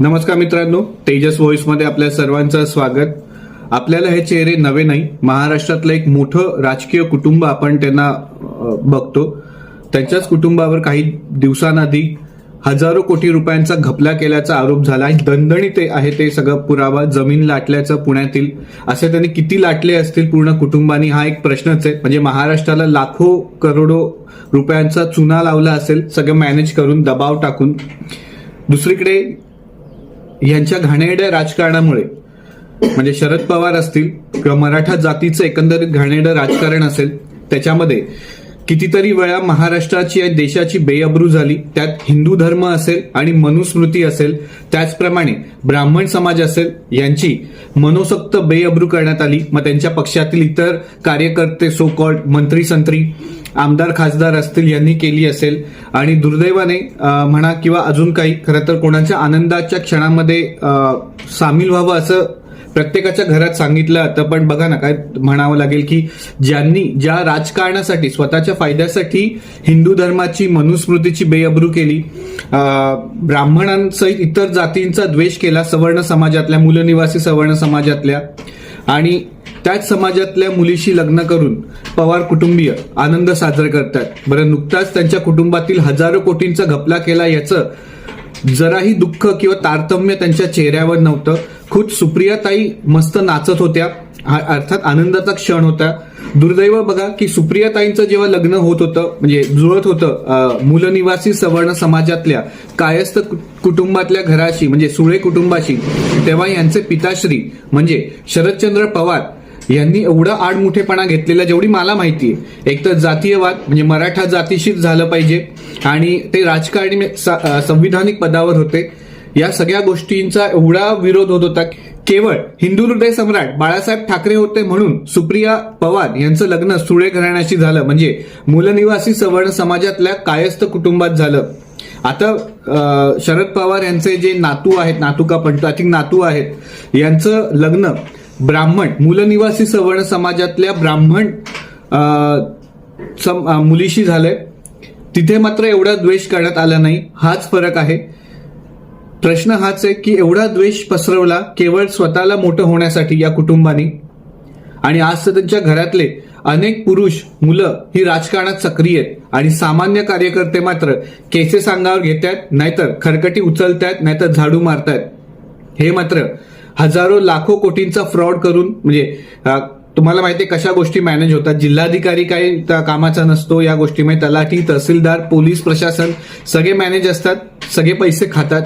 नमस्कार मित्रांनो तेजस व्हॉइसमध्ये आपल्या सर्वांचं स्वागत. आपल्याला हे चेहरे नवे नाही महाराष्ट्रातलं एक मोठं राजकीय कुटुंब आपण त्यांना बघतो. त्यांच्याच कुटुंबावर काही दिवसांआधी हजारो कोटी रुपयांचा घपला केल्याचा आरोप झाला आहे दणदणी ते आहे ते सगळं पुरावा जमीन लाटल्याचं पुण्यातील असे त्यांनी किती लाटले असतील पूर्ण कुटुंबानी हा एक प्रश्नच आहे. म्हणजे महाराष्ट्राला लाखो करोडो रुपयांचा चुना लावला असेल सगळं मॅनेज करून दबाव टाकून. दुसरीकडे यांच्या घाणेरड्या राजकारणामुळे म्हणजे शरद पवार असतील किंवा मराठा जातीचं एकंदरीत घाणेरडं राजकारण असेल त्याच्यामध्ये कितीतरी वेळा महाराष्ट्राची आणि देशाची बेअब्रू झाली. त्यात हिंदू धर्म असेल आणि मनुस्मृती असेल त्याचप्रमाणे ब्राह्मण समाज असेल यांची मनोसक्त बेअब्रू करण्यात आली. मग त्यांच्या पक्षातील इतर कार्यकर्ते सो कॉल्ड मंत्री संत्री आमदार खासदार असतील यांनी केली असेल. आणि दुर्दैवाने म्हणा किंवा अजून काही खरं तर कोणाच्या आनंदाच्या क्षणामध्ये सामील व्हावं असं प्रत्येकाच्या घरात सांगितलं जातं पण बघा ना काय म्हणावं लागेल की ज्यांनी ज्या राजकारणासाठी स्वतःच्या फायद्यासाठी हिंदू धर्माची मनुस्मृतीची बेअब्रू केली ब्राह्मणांसहित इतर जातींचा द्वेष केला सवर्ण समाजातल्या मूलनिवासी सवर्ण समाजातल्या. आणि त्याच समाजातल्या मुलीशी लग्न करून पवार कुटुंबीय आनंद साजरा करतात. बरं नुकताच त्यांच्या कुटुंबातील हजारो कोटींचा घपला केला याचं जराही दुःख किंवा तारतम्य त्यांच्या चेहऱ्यावर नव्हतं. खुद सुप्रियाताई मस्त नाचत होत्या. हा अर्थात आनंदाचा क्षण होता. दुर्दैव बघा की सुप्रियाताईंचं जेव्हा लग्न होत होतं म्हणजे जुळत होतं मूलनिवासी सवर्ण समाजातल्या कायस्थ कुटुंबातल्या घराशी म्हणजे सुळे कुटुंबाशी तेव्हा यांचे पिताश्री म्हणजे शरदचंद्र पवार यांनी एवढा आडमुठेपणा घेतलेला जेवढी मला माहिती आहे. एक तर जातीयवाद म्हणजे मराठा जातीशीच झालं पाहिजे. आणि ते राजकारणी संविधानिक पदावर होते. या सगळ्या गोष्टींचा एवढा विरोध होत होता केवळ हिंदू हृदय सम्राट बाळासाहेब ठाकरे होते म्हणून सुप्रिया पवार यांचं लग्न सुळे घराण्याशी झालं. म्हणजे मूलनिवासी सवर्ण समाजातल्या कायस्थ कुटुंबात झालं. आता अं, शरद पवार यांचे जे नातू आहेत नातू का पण आय थिंक नातू आहेत यांचं लग्न ब्राह्मण मूलनिवासी सवर्ण समाजातल्या ब्राह्मण सम- मुलीशी झालंय. तिथे मात्र एवढा द्वेष करण्यात आला नाही. हाच फरक आहे. प्रश्न हाच आहे की एवढा द्वेष पसरवला केवळ स्वतःला मोठं होण्यासाठी या कुटुंबानी. आणि आज तर त्यांच्या घरातले अनेक पुरुष मुलं ही राजकारणात सक्रिय आहेत. आणि सामान्य कार्यकर्ते मात्र केसेस अंगावर घेतात नाहीतर खरकटी उचलतायत नाहीतर झाडू मारतायत. हे मात्र हजारो लाखो कोटींचा फ्रॉड करून म्हणजे तुम्हाला माहिती आहे कशा गोष्टी मॅनेज होतात. जिल्हाधिकारी काही कामाचा नसतो या गोष्टीमध्ये तलाठी तहसीलदार पोलीस प्रशासन सगळे मॅनेज असतात सगळे पैसे खातात.